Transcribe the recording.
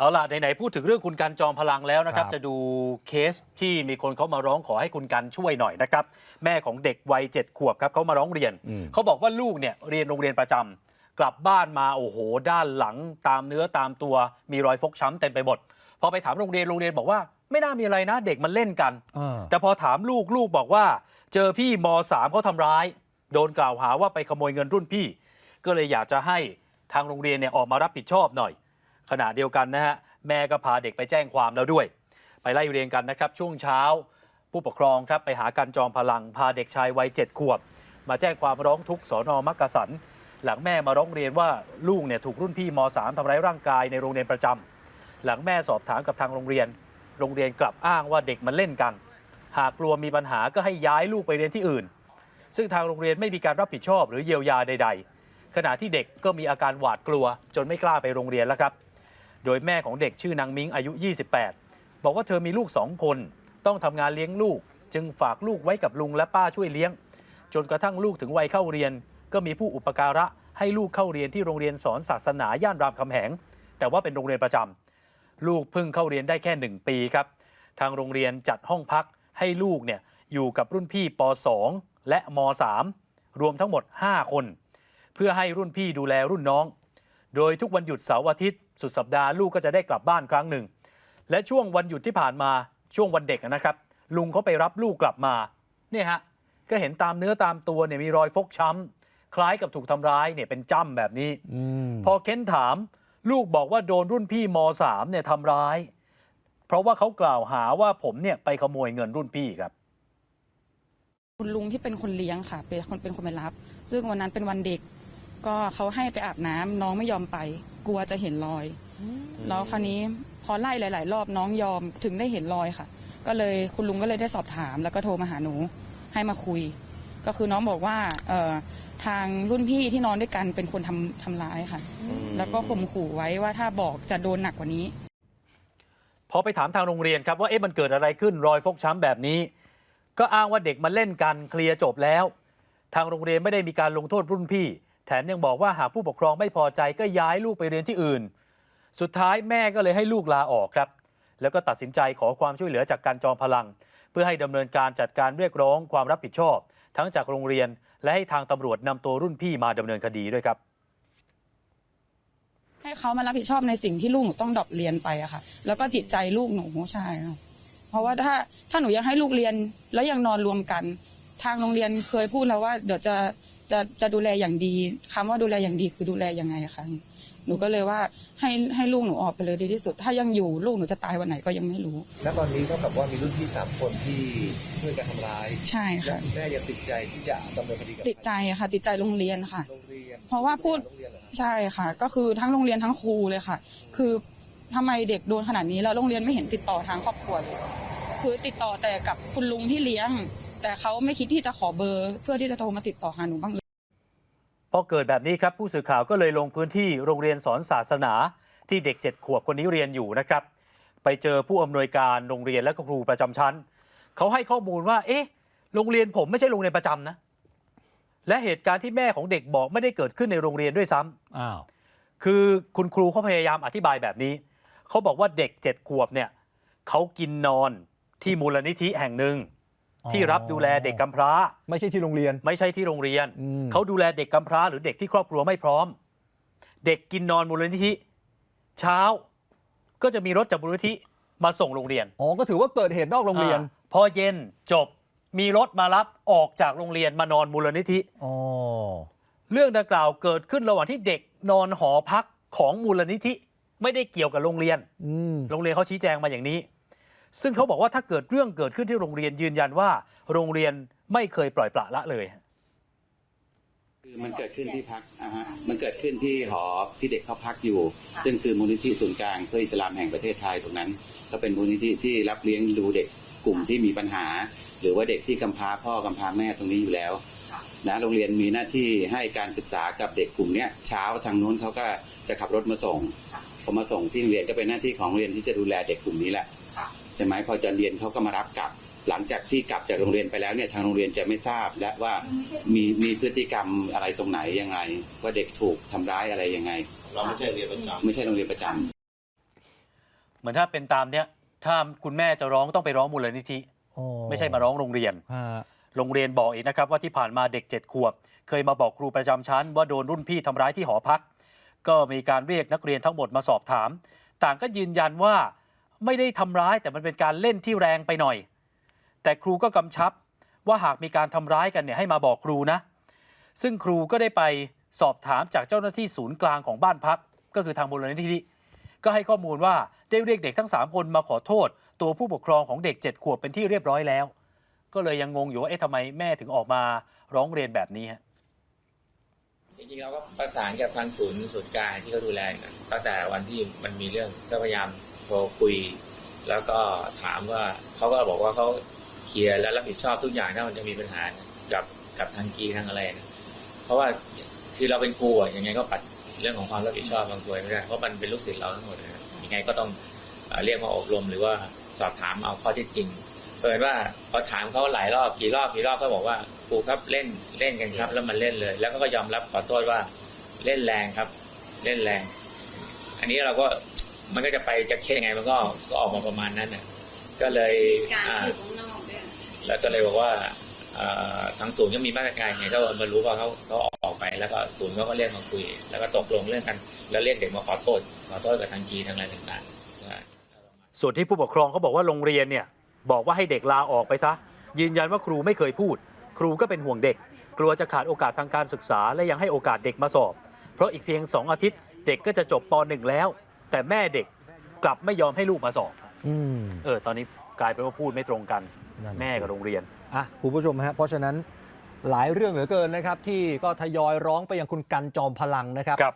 เอาล่ะไหนๆพูดถึงเรื่องคุณกันจอมพลังแล้วนะครับ ครับจะดูเคสที่มีคนเขามาร้องขอให้คุณกันช่วยหน่อยนะครับ แม่ของเด็กวัยเจ็ดขวบครับเขามาร้องเรียน อืม เขาบอกว่าลูกเนี่ยเรียนโรงเรียนประจำกลับบ้านมาโอ้โห ด้านหลังตามเนื้อตามตัวมีรอยฟกช้ำเต็มไปหมดพอไปถามโรงเรียนโรงเรียนบอกว่า ไม่น่ามีอะไรนะ เด็กมันเล่นกันเออแต่พอถามลูกลูกบอกว่า เจอพี่มสามเขาทำร้าย โดนกล่าวหาว่าไปขโมยเงินรุ่นพี่ ก็เลยอยากจะให้ทางโรงเรียนเนี่ยออกมารับผิดชอบหน่อย ขณะเดียวกันนะฮะแม่ก็พาเด็กไปแจ้งความแล้วด้วย ไปไล่เรียงกันนะครับช่วงเช้า ผู้ปกครองครับไปหากันจอมพลังพาเด็กชายวัยเจ็ดขวบ มาแจ้งความร้องทุกข์สอนอมักกะสัน หลังแม่มาร้องเรียนว่าลูกเนี่ยถูกรุ่นพี่ม .3 ทำร้ายร่างกายในโรงเรียนประจำหลังแม่สอบถามกับทางโรงเรียน โรงเรียนกลับอ้างว่าเด็กมันเล่นกัน หากกลัวมีปัญหาก็ให้ย้ายลูกไปเรียนที่อื่น ซึ่งทางโรงเรียนไม่มีการรับผิดชอบหรือเยียวยาใด ๆ ขณะที่เด็กก็มีอาการหวาดกลัว จนไม่กล้าไปโรงเรียนแล้วครับ โดยแม่ของเด็กชื่อนางมิ้งอายุ 28 บอกว่าเธอมีลูกสองคน ต้องทำงานเลี้ยงลูก จึงฝากลูกไว้กับลุงและป้าช่วยเลี้ยง จนกระทั่งลูกถึงวัยเข้าเรียน ก็มีผู้อุปการะให้ลูกเข้าเรียนที่โรงเรียนสอนศาสนาย่านรามคำแหง แต่ว่าเป็นโรงเรียนประจำลูกเพิ่งเข้าเรียนได้แค่หนึ่งปีครับ ทางโรงเรียนจัดห้องพักให้ลูกเนี่ยอยู่กับรุ่นพี่ป .2 และม .3 รวมทั้งหมด 5 คน เพื่อให้รุ่นพี่ดูแลรุ่นน้อง โดยทุกวันหยุดเสาร์อาทิตย์ สุดสัปดาห์ลูกก็จะได้กลับบ้านครั้งหนึ่ง และช่วงวันหยุดที่ผ่านมาช่วงวันเด็กนะครับ ลุงเขาไปรับลูกกลับมาเนี่ยฮะก็เห็นตามเนื้อตามตัวเนี่ยมีรอยฟกช้ำคล้ายกับถูกทำร้ายเนี่ยเป็นจ้ำแบบนี้อืมพอเค้นถามลูกบอกว่าโดนรุ่นพี่ม .3 เนี่ยทำร้าย เพราะว่าเขากล่าวหาว่าผมเนี่ยไปขโมยเงินรุ่นพี่ครับคุณลุงที่เป็นคนเลี้ยงค่ะ เป็นคนเป็นคนไปรับ ซึ่งวันนั้นเป็นวันเด็ก ก็เขาให้ไปอาบน้ำน้องไม่ยอมไป กลัวจะเห็นรอยแล้วคราวนี้พอไล่หลาย ๆ รอบน้องยอมถึงได้เห็นรอยค่ะ ก็เลยคุณลุงก็เลยได้สอบถาม แล้วก็โทรมาหาหนูให้มาคุย ก็คือน้องบอกว่าเอ่อทางรุ่นพี่ที่นอนด้วยกันเป็นคนทำทำร้ายค่ะ แล้วก็ข่มขู่ไว้ว่าถ้าบอกจะโดนหนักกว่านี้ พอไปถามทางโรงเรียนครับว่าเอ๊ะมันเกิดอะไรขึ้นรอยฟกช้ำแบบนี้ ก็อ้างว่าเด็กมาเล่นกันเคลียร์จบแล้ว ทางโรงเรียนไม่ได้มีการลงโทษรุ่นพี่ แถมยังบอกว่าหากผู้ปกครองไม่พอใจก็ย้ายลูกไปเรียนที่อื่น สุดท้ายแม่ก็เลยให้ลูกลาออกครับ แล้วก็ตัดสินใจขอความช่วยเหลือจากการจอมพลัง เพื่อให้ดำเนินการจัดการเรียกร้องความรับผิดชอบ ทั้งจากโรงเรียน และให้ทางตำรวจนำตัวรุ่นพี่มาดำเนินคดีด้วยครับให้เขามารับผิดชอบในสิ่งที่ลูกหนูต้องดรอปเรียนไปอะค่ะ แล้วก็จิตใจลูกหนูใช่ค่ะเพราะว่าถ้าถ้าหนูยังให้ลูกเรียนแล้วยังนอนรวมกัน ทางโรงเรียนเคยพูดแล้วว่าเดี๋ยวจะ จะจะดูแลอย่างดีคำว่าดูแลอย่างดีคือดูแลยังไงอะคะหนูก็เลยว่าให้ให้ลูกหนูออกไปเลยดีที่สุด ถ้ายังอยู่ลูกหนูจะตายวันไหนก็ยังไม่รู้ ณตอนนี้เท่ากับว่ามีรุ่นพี่สามคนที่ช่วยกันทำร้าย ใช่และค่ะคุณแม่ยังติดใจที่จะดำเนินคดีกับติดใจอะค่ะ ติดใจโรงเรียนค่ะ โรงเรียน เพราะว่าพูดโรงเรียนเหรอครับใช่ค่ะ ก็คือทั้งโรงเรียนทั้งครูเลยค่ะ คือทำไมเด็กโดนขนาดนี้แล้วโรงเรียนไม่เห็นติดต่อทางครอบครัวเลย คือติดต่อแต่กับคุณลุงที่เลี้ยง แต่เขาไม่คิดที่จะขอเบอร์ เพื่อที่จะโทรมาติดต่อหาหนูบ้างเลย พอเกิดแบบนี้ครับผู้สื่อข่าวก็เลยลงพื้นที่โรงเรียนสอนศาสนาที่เด็กเจ็ดขวบคนนี้เรียนอยู่นะครับ ไปเจอผู้อำนวยการโรงเรียนและก็ครูประจำชั้นเขาให้ข้อมูลว่า เอ๊ะ โรงเรียนผมไม่ใช่โรงเรียนประจำนะ และเหตุการณ์ที่แม่ของเด็กบอกไม่ได้เกิดขึ้นในโรงเรียนด้วยซ้ำอ้าวคือคุณครูเขาพยายามอธิบายแบบนี้เขาบอกว่าเด็กเจ็ดขวบเนี่ยเขากินนอนที่มูลนิธิแห่งหนึ่ง ที่รับดูแลเด็กกำพร้า ไม่ใช่ที่โรงเรียน ไม่ใช่ที่โรงเรียน อืม เขาดูแลเด็กกำพร้าหรือเด็กที่ครอบครัวไม่พร้อม เด็กกินนอนมูลนิธิ เช้าก็จะมีรถจากมูลนิธิมาส่งโรงเรียนอ๋อก็ถือว่าเกิดเหตุนอกโรงเรียนอาพอเย็นจบมีรถมารับออกจากโรงเรียนมานอนมูลนิธิ อ๋อเรื่องดังกล่าวเกิดขึ้นระหว่างที่เด็กนอนหอพักของมูลนิธิ ไม่ได้เกี่ยวกับโรงเรียน อืมโรงเรียนเขาชี้แจงมาอย่างนี้ ซึ่งเขาบอกว่าถ้าเกิดเรื่องเกิดขึ้นที่โรงเรียนยืนยันว่า โรงเรียนไม่เคยปล่อยปละละเลย คือมันเกิดขึ้นที่พักอ่าฮะมันเกิดขึ้นที่หอที่เด็กเขาพักอยู่ ซึ่งคือมูลนิธิศูนย์กลางเพื่ออิสลามแห่งประเทศไทยตรงนั้น ก็เป็นมูลนิธิที่รับเลี้ยงดูเด็กกลุ่มที่มีปัญหา หรือว่าเด็กที่กำพร้าพ่อกำพร้าแม่ตรงนี้อยู่แล้วนะโรงเรียนมีหน้าที่ให้การศึกษากับเด็กกลุ่มเนี้ยเช้าทางนู้นเขาก็จะขับรถมาส่งพอมาส่งที่โรงเรียนก็เป็นหน้าที่ของโรงเรียนที่จะดูแลเด็กกลุ่มนี้แหละ ช่ไหมพอจะเรียนเขาก็มารับกลับ หลังจากที่กลับจากโรงเรียนไปแล้วเนี่ยทางโรงเรียนจะไม่ทราบ และว่ามีมีพฤติกรรมอะไรตรงไหนยังไง ว่าเด็กถูกทำร้ายอะไรยังไง เราไม่ใช่เรียนประจำไม่ใช่โรงเรียนประจำเหมือนถ้าเป็นตามเนี้ยถ้าคุณแม่จะร้องต้องไปร้องมูลนิธิอ๋อไม่ใช่มาร้องโรงเรียนฮะโรงเรียนบอกอีกนะครับว่าที่ผ่านมาเด็ก7ขวบ เคยมาบอกครูประจำชั้น ว่าโดนรุ่นพี่ทำร้ายที่หอพัก ก็มีการเรียกนักเรียนทั้งหมดมาสอบถาม ต่างก็ยืนยันว่า ไม่ได้ทำร้ายแต่มันเป็นการเล่นที่แรงไปหน่อย แต่ครูก็กำชับว่าหากมีการทำร้ายกันเนี่ยให้มาบอกครูนะ ซึ่งครูก็ได้ไปสอบถามจากเจ้าหน้าที่ศูนย์กลางของบ้านพัก ก็คือทางมูลนิธิก็ให้ข้อมูลว่าได้เรียกเด็กทั้ง 3 คนมาขอโทษ ตัวผู้ปกครองของเด็ก 7 ขวบเป็นที่เรียบร้อยแล้ว ก็เลยยังงงอยู่ว่าเอ๊ะทำไมแม่ถึงออกมาร้องเรียนแบบนี้ฮะจริงๆเราก็ประสานกับทางศูนย์ศูนย์กลางที่เขาดูแลตั้งแต่วันที่มันมีเรื่องก็พยายาม โทรคุย แล้วก็ถามว่าเขาก็บอกว่าเขาเคลียร์และรับผิดชอบทุกอย่างถ้ามันจะมีปัญหากับกับทางกีทางอะไรนะเพราะว่าคือเราเป็นครูอะยังไงก็ปัดเรื่องของความรับผิดชอบบางส่วนไม่ได้เพราะมันเป็นลูกศิษย์เราทั้งหมดนะยังไงก็ต้องเอ่อเรียกมาอบรมหรือว่าสอบถามเอาข้อเท็จจริงเปิดว่าพอถามเขาหลายรอบกี่รอบกี่รอบเขาบอกว่าครูครับเล่นเล่นกันครับ แล้วมันเล่นเลย แล้วก็ยอมรับขอโทษว่าเล่นแรงครับ เล่นแรง อันนี้เราก็ มันก็จะไปจะเคสยังไงมันก็ก็ออกมาประมาณนั้นน่ะก็เลยการอ่า อยู่ข้างนอกด้วยแล้วก็เลยบอกว่าเอ่อทางศูนย์ก็มีมาตรการไงถ้ามารู้ว่าเขาเขาออกไปแล้วก็ศูนย์เขาก็เรียกมาคุย แล้วก็ตกลงเรื่องกัน แล้วเรียกเด็กมาขอโทษขอโทษกับทางกีทางอะไรต่างๆว่า ส่วนที่ผู้ปกครองเขาบอกว่าโรงเรียนเนี่ยบอกว่าให้เด็กลาออกไปซะ ยืนยันว่าครูไม่เคยพูด ครูก็เป็นห่วงเด็ก กลัวจะขาดโอกาสทางการศึกษาและยังให้โอกาสเด็กมาสอบ เพราะอีกเพียง 2 อาทิตย์ เด็กก็จะจบป .1 แล้ว แต่แม่เด็กกลับไม่ยอมให้ลูกมาสอบอืม เออตอนนี้กลายเป็นว่าพูดไม่ตรงกัน นั่นสิ แม่กับโรงเรียน อะคุณผู้ชมฮะเพราะฉะนั้นหลายเรื่องเหลือเกินนะครับ ที่ก็ทยอยร้องไปยังคุณกันจอมพลังนะครับ ครับ